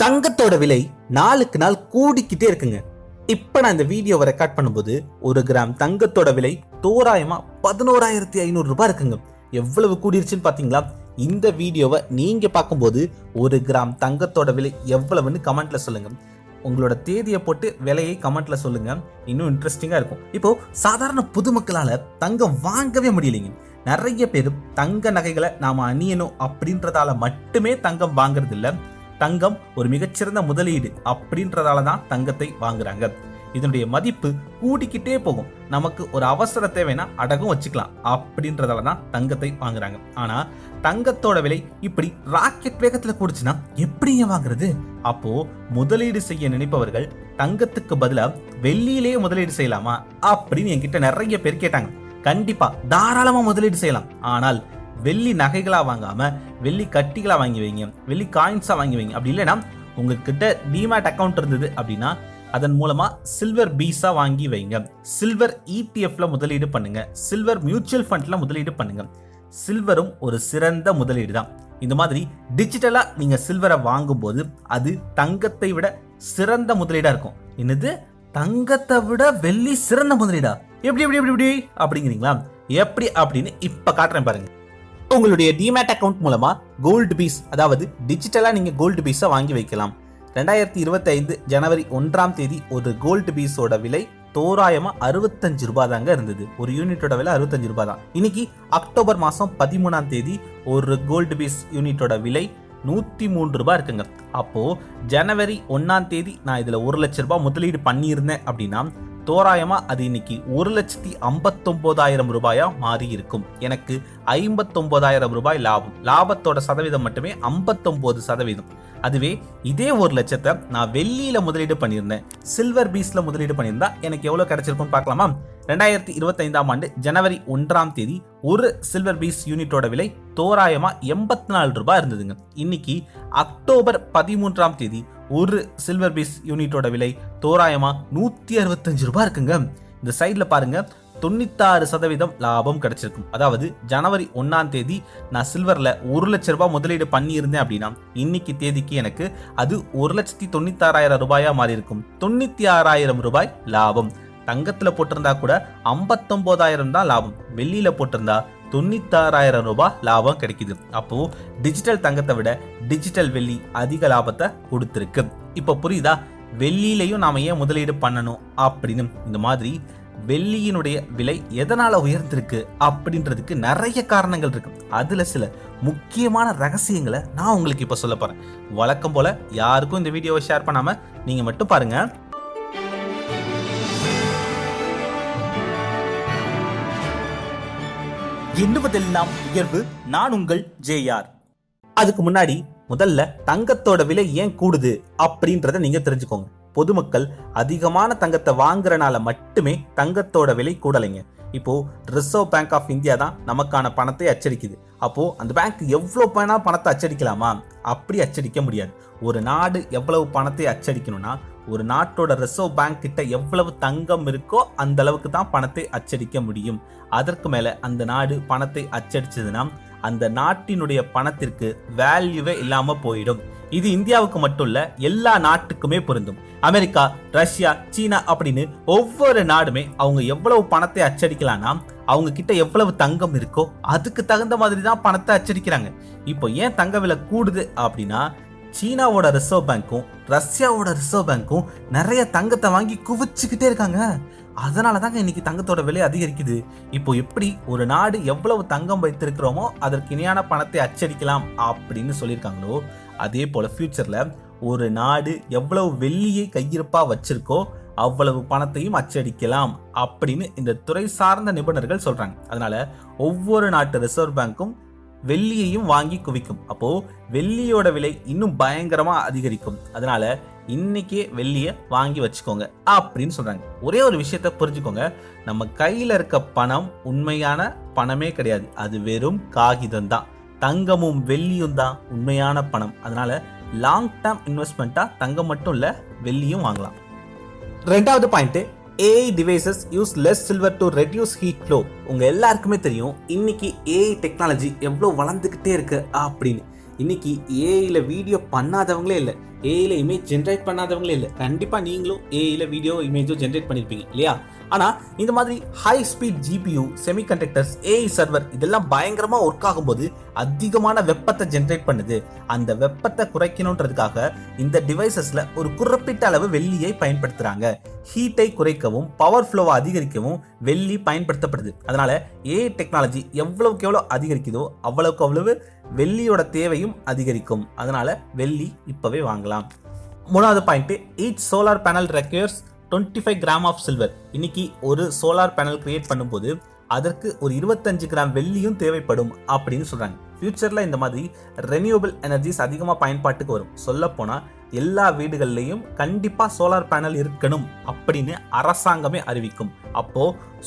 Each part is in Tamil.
தங்கத்தோட விலை நாளுக்கு நாள் கூடிக்கிட்டே இருக்குங்க. இப்போ நான் இந்த வீடியோவை ரெக்கார்ட் பண்ணும்போது ஒரு கிராம் தங்கத்தோட விலை தோராயமா பதினோராயிரத்தி ஐநூறுரூபா இருக்குங்க. எவ்வளவு கூடிருச்சுன்னு பார்த்தீங்களா இந்த வீடியோவை நீங்கள் பார்க்கும்போது ஒரு கிராம் தங்கத்தோட விலை எவ்வளவுன்னு கமெண்ட்டில் சொல்லுங்கள் உங்களோட தேதியை போட்டு விலையை கமெண்ட்ல சொல்லுங்க. இன்னும் இன்ட்ரெஸ்டிங்காக இருக்கும். இப்போ சாதாரண பொதுமக்களால் தங்கம் வாங்கவே முடியலைங்க. நிறைய பேர் தங்க நகைகளை நாம் அணியணும் அப்படின்றதால மட்டுமே தங்கம் வாங்குறது தங்கம் ஒரு மிகச்சிறந்த முதலீடு அப்படின்றதால தான் தங்கத்தை வாங்குறாங்க. இதனுடைய மதிப்பு கூடிக்கிட்டே போகும். நமக்கு ஒரு அவசர தேவைன்னா அடகும் வச்சுக்கலாம் அப்படின்றதால தான் தங்கத்தை வாங்குறாங்க. ஆனா தங்கத்தோட விலை இப்படி ராக்கெட் வேகத்துல கூடுச்சுன்னா எப்படி வாங்குறது? அப்போ முதலீடு செய்ய நினைப்பவர்கள் தங்கத்துக்கு பதிலா வெள்ளியிலேயே முதலீடு செய்யலாமா அப்படின்னு என்கிட்ட நிறைய பேர் கேட்டாங்க. கண்டிப்பா தாராளமா முதலீடு செய்யலாம். ஆனால் வெள்ளி நகைகளாக வாங்காமல் வெள்ளி கட்டிகளாக வாங்கி வைங்க வெள்ளி காயின்ஸாக வாங்கி வைங்க. அப்படி இல்லைன்னா உங்ககிட்ட டிமேட் அக்கௌண்ட் இருந்தது அப்படின்னா அதன் மூலமா சில்வர் பீஸா வாங்கி வைங்க. சில்வர் இடிஎஃப்ல முதலீடு பண்ணுங்க. சில்வர் மியூச்சுவல் ஃபண்ட்ல முதலீடு பண்ணுங்க. சில்வரும் ஒரு சிறந்த முதலீடு தான். இந்த மாதிரி டிஜிட்டலாக நீங்கள் சில்வரை வாங்கும்போது அது தங்கத்தை விட சிறந்த முதலீடாக இருக்கும். என்னது? தங்கத்தை விட வெள்ளி சிறந்த முதலீடா? எப்படி எப்படி எப்படி எப்படி? அப்படிங்கிறீங்களா? எப்படி அப்படின்னு இப்போ காட்டுறேன் பாருங்க. உங்களுடைய டிமேட் அக்கவுண்ட் மூலமா கோல்டு பீஸ் அதாவது டிஜிட்டலா நீங்க கோல்டு பீஸை வாங்கி வைக்கலாம். ரெண்டாயிரத்தி இருபத்தைந்து ஜனவரி ஒன்றாம் தேதி ஒரு கோல்டு பீஸோட விலை தோராயமா அறுபத்தஞ்சு ரூபாய் தாங்க இருந்தது. ஒரு யூனிட்டோட விலை அறுபத்தஞ்சு ரூபாய் தான். இன்னைக்கு அக்டோபர் மாசம் பதிமூணாம் தேதி ஒரு கோல்டு பீஸ் யூனிட்டோட விலை நூற்றி மூன்று ரூபாய் இருக்குங்க. அப்போது ஜனவரி ஒன்றாம் தேதி நான் இதில் ஒரு லட்ச ரூபாய் முதலீடு பண்ணியிருந்தேன் அப்படின்னா தோராயமாக அது இன்னைக்கு ஒரு லட்சத்தி ஐம்பத்தொம்போதாயிரம் ரூபாயா மாறி இருக்கும். எனக்கு ஐம்பத்தொம்போதாயிரம் ரூபாய் லாபம். லாபத்தோட சதவீதம் மட்டுமே ஐம்பத்தொம்போது சதவீதம். அதுவே இதே ஒரு லட்சத்தை நான் வெள்ளியில முதலீடு பண்ணியிருந்தேன். சில்வர் பீஸ்ல முதலீடு பண்ணியிருந்தா எனக்கு எவ்வளவு கிடைச்சிருக்கும்னு பார்க்கலாமா? ரெண்டாயிரத்தி இருபத்தைந்தாம் ஆண்டு ஜனவரி ஒன்றாம் தேதி ஒரு சில்வர் பீஸ் யூனிட்டோட விலை தோராயமா எண்பத்தி நாலு ரூபாய் இருந்ததுங்க. இன்னைக்கு அக்டோபர் பதிமூன்றாம் தேதி ஒரு சில்வர் பீஸ் யூனிட்டோட விலை தோராயமா நூத்தி அறுபத்தஞ்சு ரூபாய் இருக்குங்க. இந்த சைட்ல பாருங்க. தொண்ணூத்தாறு சதவீதம் லாபம் கிடைச்சிருக்கும். அதாவது ஜனவரி ஒன்னாம் தேதி நான் சில்வர்ல ஒரு லட்ச ரூபாய் முதலீடு பண்ணியிருந்தேன் அப்படின்னா இன்னைக்கு தேதிக்கு எனக்கு அது ஒரு லட்சத்தி தொண்ணூத்தாறாயிரம் ரூபாயா மாறி இருக்கும் தொண்ணூத்தி ஆறாயிரம் ரூபாய் லாபம். தங்கத்துல போட்டிருந்தா கூட ஐம்பத்தொன்பதாயிரம் தான் லாபம். வெள்ளியில போட்டிருந்தா தொண்ணூத்தாறாயிரம் ரூபாய் லாபம் கிடைக்குது. அப்போ டிஜிட்டல் தங்கத்தை விட டிஜிட்டல் வெள்ளி அதிக லாபத்தை கொடுத்துருக்கு. இப்போ புரியுதா? வெள்ளியிலையும் நாம ஏன் முதலீடு பண்ணணும் அப்படின்னு? இந்த மாதிரி வெள்ளியினுடைய விலை எதனால உயர்ந்திருக்கு அப்படின்றதுக்கு நிறைய காரணங்கள் இருக்கு. அதுல சில முக்கியமான ரகசியங்களை நான் உங்களுக்கு இப்ப சொல்ல போறேன். வழக்கம் போல யாருக்கும் இந்த வீடியோவை ஷேர் பண்ணாம நீங்க மட்டும் பாருங்க. எண்ணுவதெல்லாம் உயர்வு நான் உங்கள் ஜேஆர். அதுக்கு முன்னாடி முதல்ல தங்கத்தோட விலை ஏன் கூடுது அப்படின்றத நீங்க தெரிஞ்சுக்கோங்க. பொதுமக்கள் அதிகமான தங்கத்தை வாங்குறனால மட்டுமே தங்கத்தோட விலை கூடலைங்க. இப்போ ரிசர்வ் பேங்க் ஆஃப் இந்தியா தான் நமக்கான பணத்தை அச்சடிக்குது. அப்போ அந்த பேங்க் எவ்வளோ வேணா பணத்தை அச்சடிக்கலாமா? அப்படி அச்சடிக்க முடியாது. ஒரு நாடு எவ்வளவு பணத்தை அச்சடிக்கணும்னா ஒரு நாட்டோட ரிசர்வ் பேங்க் கிட்ட எவ்வளவு தங்கம் இருக்கோ அந்த அளவுக்கு தான் பணத்தை அச்சடிக்க முடியும். அதற்கு மேல அந்த நாடு பணத்தை அச்சடிச்சதுன்னா அந்த நாட்டினுடைய பணத்திற்கு வேல்யூவே இல்லாம போயிடும். இது இந்தியாவுக்கு மட்டும் இல்ல எல்லா நாட்டுக்குமே பொருந்தும். அமெரிக்கா ரஷ்யா சீனா அப்படின்னு ஒவ்வொரு நாடுமே அவங்க எவ்வளவு பணத்தை அச்சடிக்கலாம்னா அவங்க கிட்ட எவ்வளவு தங்கம் இருக்கோ அதுக்கு தகுந்த மாதிரி தான் பணத்தை அச்சடிக்கிறாங்க. இப்போ ஏன் தங்க விலை கூடுது அப்படின்னா சீனாவோட ரிசர்வ் பேங்க்கும் ரஷ்யாவோட ரிசர்வ் பேங்க்கும் நிறைய தங்கத்தை வாங்கி குவிச்சுக்கிட்டே இருக்காங்க. அதனால தாங்க இன்னைக்கு தங்கத்தோட விலை அதிகரிக்குது. இப்போ எப்படி ஒரு நாடு எவ்வளவு தங்கம் வைத்திருக்கிறோமோ அதற்கு இணையான பணத்தை அச்சடிக்கலாம் அப்படின்னு சொல்லியிருக்காங்களோ அதே போல ஃபியூச்சர்ல ஒரு நாடு எவ்வளவு வெள்ளியை கையிருப்பா வச்சிருக்கோ அவ்வளவு பணத்தையும் அச்சடிக்கலாம் அப்படின்னு இந்த துறை சார்ந்த நிபுணர்கள் சொல்றாங்க. அதனால ஒவ்வொரு நாட்டு ரிசர்வ் பேங்க்கும் வெள்ளியையும் வாங்கி குவிக்கும். அப்போ வெள்ளியோட விலை இன்னும் பயங்கரமா அதிகரிக்கும். அதனால இன்னைக்கே வெள்ளியை வாங்கி வச்சுக்கோங்க அப்படின்னு சொல்றாங்க. ஒரே ஒரு விஷயத்த புரிஞ்சுக்கோங்க. நம்ம கையில இருக்க பணம் உண்மையான பணமே கிடையாது. அது வெறும் காகிதம் தான். தங்கமும் வெள்ளியும் தான் உண்மையான பணம். அதனால லாங் டேர்ம் இன்வெஸ்ட்மெண்ட்டா தங்கம் மட்டும் இல்ல வெள்ளியும் வாங்கலாம். ரெண்டாவது point AI devices use less silver to reduce heat flow உங்கள் எல்லாருக்குமே தெரியும் இன்னைக்கு ஏஐ டெக்னாலஜி எவ்வளோ வளர்ந்துக்கிட்டே இருக்கு அப்படின்னு. இன்னைக்கு ஏஐல வீடியோ பண்ணாதவங்களே இல்லை. ஏஐல இமேஜ் ஜென்ரேட் பண்ணாதவங்களே இல்லை. கண்டிப்பாக நீங்களும் ஏஐல வீடியோ இமேஜோ ஜென்ரேட் பண்ணியிருப்பீங்க இல்லையா? ஆனால் இந்த மாதிரி high speed GPU semiconductors AI server இதெல்லாம் பயங்கரமாக ஒர்க் ஆகும்போது அதிகமான வெப்பத்தை ஜென்ரேட் பண்ணுது. அந்த வெப்பத்தை குறைக்கணுன்றதுக்காக இந்த டிவைசஸில் ஒரு குறிப்பிட்ட அளவு வெள்ளியை பயன்படுத்துகிறாங்க ஹீட்டை குறைக்கவும் பவர் ஃப்ளோவை அதிகரிக்கவும் வெள்ளி பயன்படுத்தப்படுது. அதனால் ஏஐ டெக்னாலஜி எவ்வளவுக்கு எவ்வளோ அதிகரிக்குதோ அவ்வளவுக்கு அவ்வளவு வெள்ளியோட தேவையும் அதிகரிக்கும். அதனால் வெள்ளி இப்போவே வாங்கலாம். மூணாவது point each solar panel requires twenty five gram of silver இன்னைக்கு ஒரு சோலார் பேனல் கிரியேட் பண்ணும்போது அதற்கு ஒரு இருபத்தஞ்சு கிராம் வெள்ளியும் தேவைப்படும் அப்படின்னு சொல்கிறாங்க ஃப்யூச்சரில் இந்த மாதிரி ரெனியூபிள் எனர்ஜிஸ் அதிகமாக பயன்பாட்டுக்கு வரும். சொல்லப்போனால் எல்லா வீடுகள்லையும் கண்டிப்பாக சோலார் பேனல் இருக்கணும் அப்படின்னு அரசாங்கமே அறிவிக்கும். அப்போ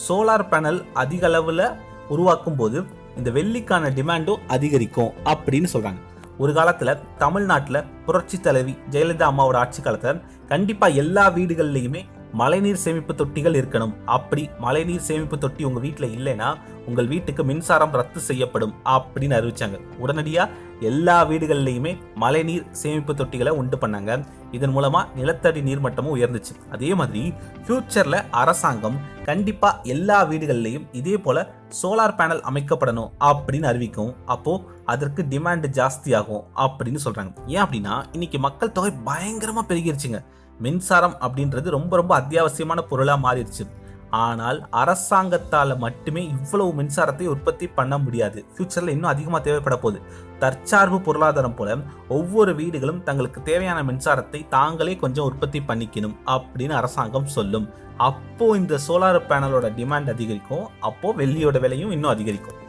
சோலார் பேனல் அதிக அளவில் உருவாக்கும் போது இந்த வெள்ளிக்கான டிமாண்டும் அதிகரிக்கும் அப்படின்னு சொல்கிறாங்க ஒரு காலத்தில் தமிழ்நாட்டில் புரட்சி தலைவி ஜெயலலிதா அம்மாவோட ஆட்சி காலத்தில் கண்டிப்பாக எல்லா வீடுகள்லையுமே மழைநீர் சேமிப்பு தொட்டிகள் இருக்கணும். அப்படி மழைநீர் சேமிப்பு தொட்டி உங்க வீட்டில் இல்லைன்னா உங்கள் வீட்டுக்கு மின்சாரம் ரத்து செய்யப்படும் அப்படின்னு அறிவிச்சாங்க. உடனடியா எல்லா வீடுகள்லையுமே மழைநீர் சேமிப்பு தொட்டிகளை உண்டு பண்ணாங்க. இதன் மூலமா நிலத்தடி நீர்மட்டமும் உயர்ந்துச்சு. அதே மாதிரி ஃபியூச்சர்ல அரசாங்கம் கண்டிப்பா எல்லா வீடுகள்லையும் இதே போல சோலார் பேனல் அமைக்கப்படணும் அப்படின்னு அறிவிக்கும். அப்போ அதற்கு டிமாண்ட் ஜாஸ்தியாகும் அப்படின்னு சொல்றாங்க. ஏன் அப்படின்னா இன்னைக்கு மக்கள் தொகை பயங்கரமா பெருகிருச்சுங்க. மின்சாரம் அப்படின்றது ரொம்ப ரொம்ப அத்தியாவசியமான பொருளாக மாறிடுச்சு. ஆனால் அரசாங்கத்தால் மட்டுமே இவ்வளவு மின்சாரத்தை உற்பத்தி பண்ண முடியாது. ஃப்யூச்சரில் இன்னும் அதிகமாக தேவைப்பட போகுது. தற்சார்பு பொருளாதாரம் போல ஒவ்வொரு வீடுகளும் தங்களுக்கு தேவையான மின்சாரத்தை தாங்களே கொஞ்சம் உற்பத்தி பண்ணிக்கணும் அப்படின்னு அரசாங்கம் சொல்லும். அப்போ இந்த சோலார் பேனலோட டிமாண்ட் அதிகரிக்கும். அப்போ வெள்ளியோட விலையும் இன்னும் அதிகரிக்கும்.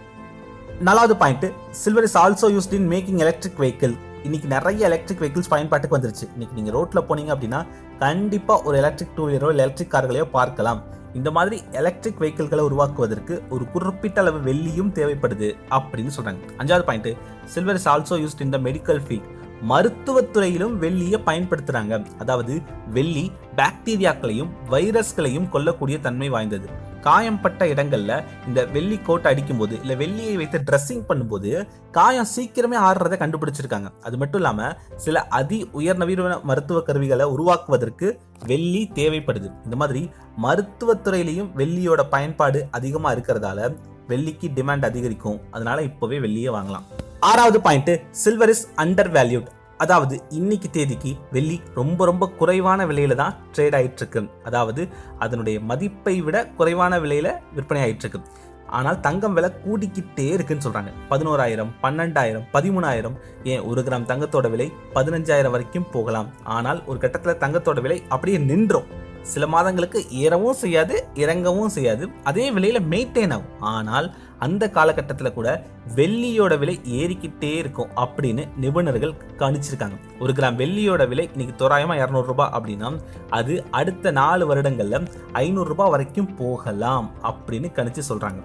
நாலாவது point silver is also used in making electric vehicle. இன்னைக்கு நிறைய எலக்ட்ரிக் வெஹிக்கிள்ஸ் பயன்பாட்டுக்கு வந்துருச்சு. இன்னைக்கு நீங்கள் ரோட்டில் போனீங்க அப்படின்னா கண்டிப்பாக ஒரு எலக்ட்ரிக் டூ வீலரோ இல்லை எலக்ட்ரிக் கார்களையோ பார்க்கலாம். இந்த மாதிரி எலக்ட்ரிக் வெஹிக்கிள்களை உருவாக்குவதற்கு ஒரு குறிப்பிட்ட அளவு வெள்ளியும் தேவைப்படுது அப்படின்னு சொல்கிறாங்க அஞ்சாவது point silver is also used in the medical field மருத்துவத்துறையிலும் வெள்ளியை பயன்படுத்துகிறாங்க அதாவது வெள்ளி பாக்டீரியாக்களையும் வைரஸ்களையும் கொல்லக்கூடிய தன்மை வாய்ந்தது. காயம்பட்ட இடங்கள்ல இந்த வெள்ளி கோட்டை அடிக்கும்போது இல்லை வெள்ளியை வைத்து ட்ரெஸ்ஸிங் பண்ணும்போது காயம் சீக்கிரமே ஆடுறதை கண்டுபிடிச்சிருக்காங்க. அது மட்டும் இல்லாமல் சில அதி உயர்நவீன மருத்துவ கருவிகளை உருவாக்குவதற்கு வெள்ளி தேவைப்படுது. இந்த மாதிரி மருத்துவத்துறையிலையும் வெள்ளியோட பயன்பாடு அதிகமாக இருக்கிறதால வெள்ளிக்கு டிமாண்ட் அதிகரிக்கும். அதனால இப்போவே வெள்ளியே வாங்கலாம். ஆறாவது point silver is under valued அதாவது இன்னைக்கு தேதிக்கு வெள்ளி ரொம்ப ரொம்ப குறைவான விலையில தான் ட்ரேட் ஆயிட்டு இருக்கு அதாவது அதனுடைய மதிப்பை விட குறைவான விலையில விற்பனை ஆயிட்டு இருக்கு ஆனால் தங்கம் விலை கூடிக்கிட்டே இருக்குன்னு சொல்றாங்க. பதினோராயிரம் பன்னெண்டாயிரம் பதிமூணாயிரம் ஏன் ஒரு கிராம் தங்கத்தோட விலை பதினஞ்சாயிரம் வரைக்கும் போகலாம். ஆனால் ஒரு கட்டத்தில் தங்கத்தோட விலை அப்படியே நின்றோம். சில மாதங்களுக்கு ஏறவும் செய்யாது இறங்கவும் செய்யாது. அதே விலையில மெயின்டைன் ஆகும். ஆனால் அந்த காலகட்டத்தில் கூட வெள்ளியோட விலை ஏறிக்கிட்டே இருக்கும் அப்படின்னு நிபுணர்கள் கணிச்சிருக்காங்க. ஒரு கிராம் வெள்ளியோட விலை இன்னைக்கு தோராயமாக இரநூறுபா அப்படின்னா அது அடுத்த நாலு வருடங்களில் ஐநூறுரூபா வரைக்கும் போகலாம் அப்படின்னு கணிச்சு சொல்கிறாங்க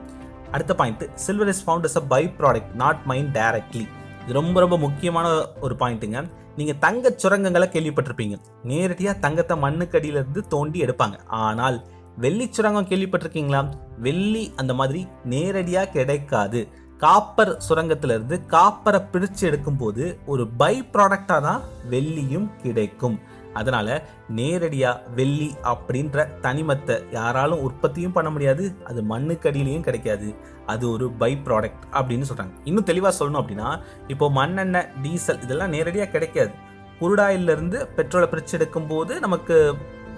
அடுத்த point silver is found is a by product not mined directly இது ரொம்ப ரொம்ப முக்கியமான ஒரு பாயிண்ட்டுங்க நீங்கள் தங்க சுரங்கங்களை கேள்விப்பட்டிருப்பீங்க. நேரடியாக தங்கத்தை மண்ணுக்கடியிலிருந்து தோண்டி எடுப்பாங்க. ஆனால் வெள்ளி சுரங்கம் கேள்விப்பட்டிருக்கீங்களா? வெள்ளி அந்த மாதிரி நேரடியாக கிடைக்காது. காப்பர் சுரங்கத்திலிருந்து காப்பரை பிரித்து எடுக்கும்போது ஒரு பை ப்ராடக்டாக தான் வெள்ளியும் கிடைக்கும். அதனால் நேரடியாக வெள்ளி அப்படின்ற தனிமத்தை யாராலும் உற்பத்தியும் பண்ண முடியாது அது மண்ணுக்கடியிலையும் கிடைக்காது. அது ஒரு பை ப்ராடக்ட் அப்படின்னு சொல்கிறாங்க இன்னும் தெளிவாக சொல்லணும் அப்படின்னா இப்போ மண்ணெண்ணெய் டீசல் இதெல்லாம் நேரடியாக கிடைக்காது. குருடாயிலிருந்து பெட்ரோலை பிரித்து எடுக்கும்போது நமக்கு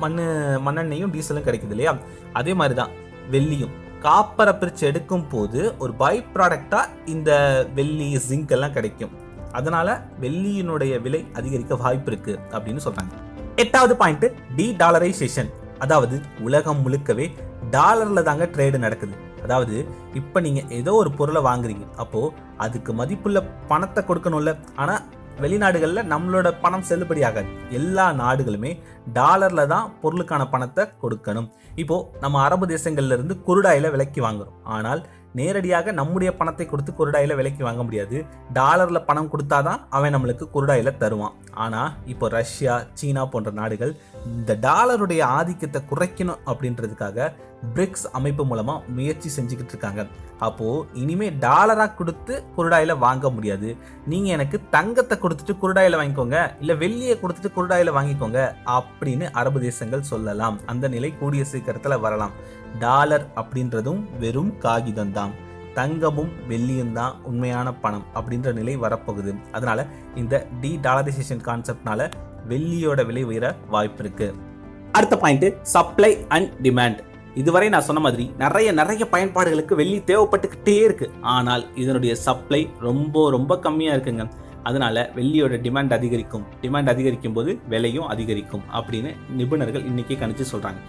மண்ணு மண்ணெண்ணையும் டீசலும் கிடைக்குது இல்லையா? அதே மாதிரி தான் வெள்ளியும். காப்பரை பிரிச்சு எடுக்கும் போது ஒரு பை ப்ராடக்டாக இந்த வெள்ளி ஜிங்க் எல்லாம் கிடைக்கும். அதனால வெள்ளியினுடைய விலை அதிகரிக்க வாய்ப்பு இருக்கு அப்படின்னு சொல்றாங்க. எட்டாவது பாயிண்ட் டி டாலரைசேஷன் அதாவது உலகம் முழுக்கவே டாலர்ல தாங்க ட்ரேடு நடக்குது. அதாவது இப்போ நீங்க ஏதோ ஒரு பொருளை வாங்குறீங்க. அப்போ அதுக்கு மதிப்புள்ள பணத்தை கொடுக்கணும்ல. ஆனா வெளிநாடுகளில் நம்மளோட பணம் செல்லுபடியாகாது எல்லா நாடுகளுமே டாலரில் தான் பொருளுக்கான பணத்தை கொடுக்கணும். இப்போது நம்ம அரபு தேசங்கள்லேருந்து குருடாயில் விலைக்கு வாங்குறோம். ஆனால் நேரடியாக நம்முடைய பணத்தை கொடுத்து குருடாயில் விலைக்கு வாங்க முடியாது. டாலரில் பணம் கொடுத்தாதான் அவன் நம்மளுக்கு குருடாயில் தருவான். ஆனால் இப்போ ரஷ்யா சீனா போன்ற நாடுகள் இந்த டாலருடைய ஆதிக்கத்தை குறைக்கணும் அப்படின்றதுக்காக பிரிக்ஸ் அமைப்பு மூலமாக முயற்சி செஞ்சுக்கிட்டு இருக்காங்க. அப்போது இனிமேல் டாலராக கொடுத்து குருடாயில் வாங்க முடியாது. நீங்கள் எனக்கு தங்கத்தை கொடுத்துட்டு குருடாயில் வாங்கிக்கோங்க. இல்லை வெள்ளியை கொடுத்துட்டு குருடாயில் வாங்கிக்கோங்க அப்படின்னு அரபு தேசங்கள் சொல்லலாம். அந்த நிலை கூடிய சீக்கிரத்தில் வரலாம். டாலர் அப்படின்றதும் வெறும் காகிதம்தான். தங்கமும் வெள்ளியும் தான் உண்மையான பணம் அப்படின்ற நிலை வரப்போகுது. அதனால இந்த டி டாலரைசேஷன் கான்செப்ட்னால வெள்ளியோட விலை உயர வாய்ப்பு இருக்கு. அடுத்த பாயிண்ட் சப்ளை அண்ட் டிமாண்ட் இதுவரை நான் சொன்ன மாதிரி நிறைய நிறைய பயன்பாடுகளுக்கு வெள்ளி தேவைப்பட்டுக்கிட்டே இருக்கு. ஆனால் இதனுடைய சப்ளை ரொம்ப ரொம்ப கம்மியா இருக்குங்க. அதனால வெள்ளியோட டிமாண்ட் அதிகரிக்கும். டிமாண்ட் அதிகரிக்கும் போது விலையும் அதிகரிக்கும் அப்படின்னு நிபுணர்கள் இன்னைக்கு கணிச்சு சொல்றாங்க.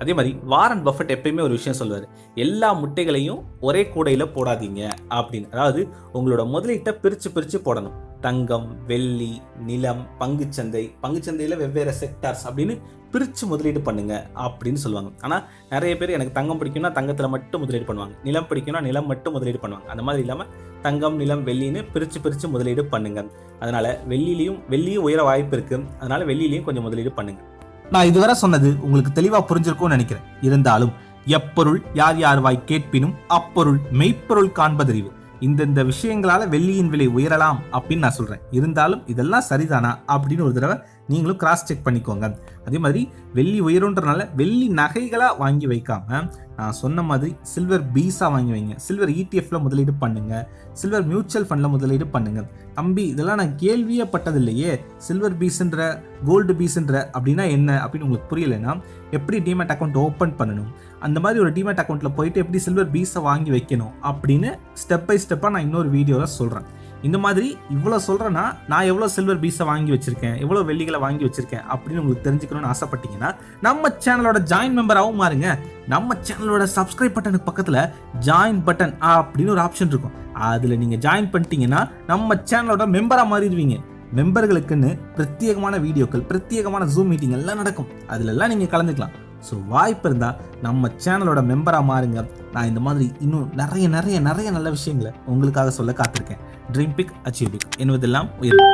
அதே மாதிரி வாரன் பஃபட் எப்பயுமே ஒரு விஷயம் சொல்லுவார். எல்லா முட்டைகளையும் ஒரே கூடையில் போடாதீங்க அப்படின்னு. அதாவது உங்களோட முதலீட்டை பிரித்து பிரித்து போடணும். தங்கம் வெள்ளி நிலம் பங்குச்சந்தை பங்குச்சந்தையில் வெவ்வேறு செக்டார்ஸ் அப்படின்னு பிரித்து முதலீடு பண்ணுங்க அப்படின்னு சொல்லுவாங்க. ஆனால் நிறைய பேர் எனக்கு தங்கம் பிடிக்கும்னா தங்கத்தில் மட்டும் முதலீடு பண்ணுவாங்க. நிலம் பிடிக்கும்னா நிலம் மட்டும் முதலீடு பண்ணுவாங்க. அந்த மாதிரி இல்லாமல் தங்கம் நிலம் வெள்ளின்னு பிரித்து பிரித்து முதலீடு பண்ணுங்க. அதனால் வெள்ளிலையும் வெள்ளியும் உயர வாய்ப்பு இருக்குது அதனால் வெள்ளிலையும் கொஞ்சம் முதலீடு பண்ணுங்கள் நான் இதுவரை சொன்னது உங்களுக்கு தெளிவா புரிஞ்சிருக்கும்னு நினைக்கிறேன். இருந்தாலும் எப்பொருள் யார் யார் வாய் கேட்பினும் அப்பொருள் மெய்ப்பொருள் காண்பதறிவு. இந்தந்த விஷயங்களால வெள்ளியின் விலை உயரலாம் அப்படின்னு நான் சொல்றேன். இருந்தாலும் இதெல்லாம் சரிதானா அப்படின்னு ஒரு தடவை நீங்களும் கிராஸ் செக் பண்ணிக்கோங்க. அதே மாதிரி வெள்ளி உயருன்றனால வெள்ளி நகைகளாக வாங்கி வைக்காம நான் சொன்ன மாதிரி சில்வர் பீஸாக வாங்கி வைங்க. சில்வர் இடிஎஃப்ல முதலீடு பண்ணுங்க. சில்வர் மியூச்சுவல் ஃபண்டில் முதலீடு பண்ணுங்க. தம்பி இதெல்லாம் நான் கேள்வியே பட்டதில்லையே சில்வர் பீஸ்ன்ற கோல்டு பீஸ்ன்ற அப்படின்னா என்ன அப்படின்னு உங்களுக்கு புரியலைன்னா எப்படி டிமேட் அக்கௌண்ட் ஓப்பன் பண்ணணும்? அந்த மாதிரி ஒரு டிமேட் அக்கௌண்ட்டில் போயிட்டு எப்படி சில்வர் பீஸை வாங்கி வைக்கணும்? அப்படின்னு ஸ்டெப் பை ஸ்டெப்பாக நான் இன்னொரு வீடியோவில் சொல்கிறேன் இந்த மாதிரி இவ்வளோ சொல்கிறேன்னா நான் எவ்வளோ சில்வர் பீஸை வாங்கி வச்சுருக்கேன் எவ்வளோ வெள்ளிகளை வாங்கி வச்சுருக்கேன் அப்படின்னு உங்களுக்கு தெரிஞ்சுக்கணும்னு ஆசைப்பட்டீங்கன்னா நம்ம சேனலோட ஜாயின் மெம்பராகவும் மாறுங்க. நம்ம சேனலோட சப்ஸ்கிரைப் பட்டனுக்கு பக்கத்தில் ஜாயின் பட்டன் அப்படின்னு ஒரு ஆப்ஷன் இருக்கும். அதில் நீங்கள் ஜாயின் பண்ணிட்டீங்கன்னா நம்ம சேனலோட மெம்பராக மாறிடுவீங்க. மெம்பர்களுக்குன்னு பிரத்யேகமான வீடியோக்கள் பிரத்யேகமான ஜூம் மீட்டிங் எல்லாம் நடக்கும். அதுலெல்லாம் நீங்கள் கலந்துக்கலாம். ஸோ வாய்ப்பு இருந்தால் நம்ம சேனலோட மெம்பராக மாறுங்க. நான் இந்த மாதிரி இன்னும் நிறைய நிறைய நிறைய நல்ல விஷயங்களை உங்களுக்காக சொல்ல காத்திருக்கேன். ட்ரீம் பிக் அச்சீவ் பிக் என்பதெல்லாம் உயர்வு.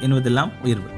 என்பதெல்லாம் உயர்வு.